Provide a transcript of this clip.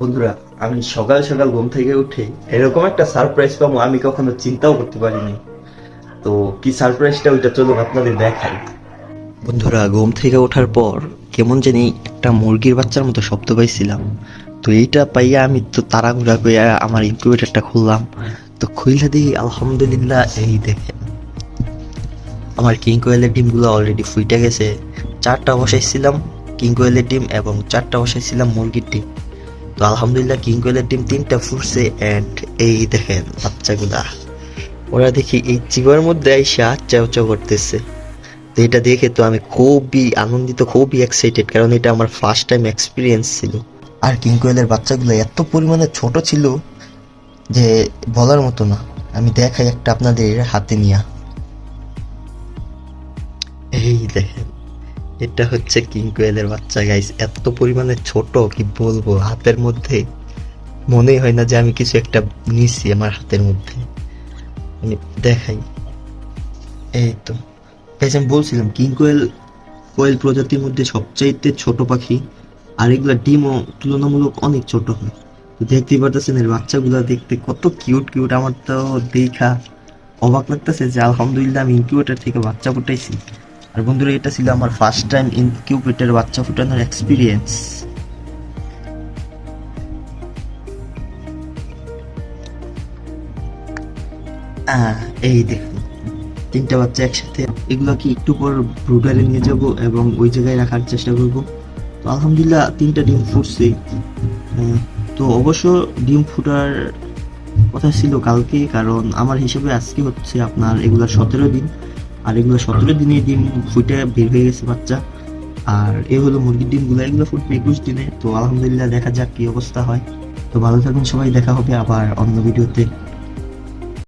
বন্ধুরা, আমি সকাল সকাল ঘুম থেকে উঠে এরকম একটা সারপ্রাইজ পাবো, আমি কখনো চিন্তাও করতে পারিনি। তো কি সারপ্রাইজটা ওইটা চলুন আপনাদের দেখাই। বন্ধুরা, ঘুম থেকে ওঠার পর কেমন জানি একটা মুরগির বাচ্চার মতো শব্দ পাইছিলাম। তো এইটা পাইয়া আমি তো তাড়াহুড়া কইয়া আমার ইনকিউবেটরটা খুললাম। তো খুইলা দিই আলহামদুলিল্লাহ এই দেখেন, আমার কিং কোয়েলের ডিমগুলো অলরেডি ফুইটে গেছে। চারটা বসাইছিলাম কিং কোয়েলের ডিম এবং চারটা বসাইছিলাম মুরগির ডিম। তো আলহামদুলিল্লাহ কিং কোয়েলের ডিম তিনটা ফুটছে অ্যান্ড এই দেখেন বাচ্চাগুলা। ওরা দেখি এই চিবার মধ্যে আইসা চাও করতেছে। তো এটা দেখে তো আমি খুবই আনন্দিত, খুবই এক্সাইটেড কারণ এটা আমার ফার্স্ট টাইম এক্সপিরিয়েন্স ছিল। আর কিং কোয়েলের বাচ্চাগুলো এত পরিমাণে ছোট ছিল যে বলার মতো না। আমি দেখাই একটা আপনাদের হাতে নিয়া। এটা হচ্ছে কিং কোয়েলের বাচ্চা গাইস এত পরিমাণে ছোট, কি বলব? হাতের মধ্যে মনেই হয় না যে আমি কিছু একটা নিছি আমার হাতের মধ্যে। আমি দেখাই। এই তো। গাইস আমি বলছিলাম, কিং কোয়েল কোয়েল প্রজাতির মধ্যে সবচাইতে ছোট পাখি? আর এগুলা ডিমও তুলনামূলক অনেক ছোট হয়। দেখতেই পারতেছেন, এর বাচ্চাগুলা দেখতে কত কিউট কিউট আমার তো দেখা অবাক লাগতেছে যে, আলহামদুলিল্লাহ, আমি ইনকিউবেটর থেকে বাচ্চা ফুটাইছি। আর বন্ধুরা, এটা ছিল আমার ফার্স্ট টাইম ইনকিউবেটর বাচ্চা ফুটানোর এক্সপিরিয়েন্স এই দেখুন, তিনটা বাচ্চা একসাথে। এগুলো কি একটু পর ব্রুডারে নিয়ে যাব এবং ওই জায়গায় রাখার চেষ্টা করব? তো আলহামদুলিল্লাহ, তিনটা ডিম ফুটছে। তো অবশ্য ডিম ফুটার কথা ছিল কালকে, কারণ আমার হিসেবে আজকে হচ্ছে আপনার এগুলা সতেরো দিন। আর এগুলো সতেরো দিনে ডিম ফুটে বের হয়ে গেছে বাচ্চা। আর এ হলো মুরগির ডিমগুলো, এগুলো ফুটবে একুশ দিনে। তো আলহামদুলিল্লাহ দেখা যাক কি অবস্থা হয়। তো ভালো থাকুন, সবাই দেখা হবে আবার অন্য ভিডিওতে।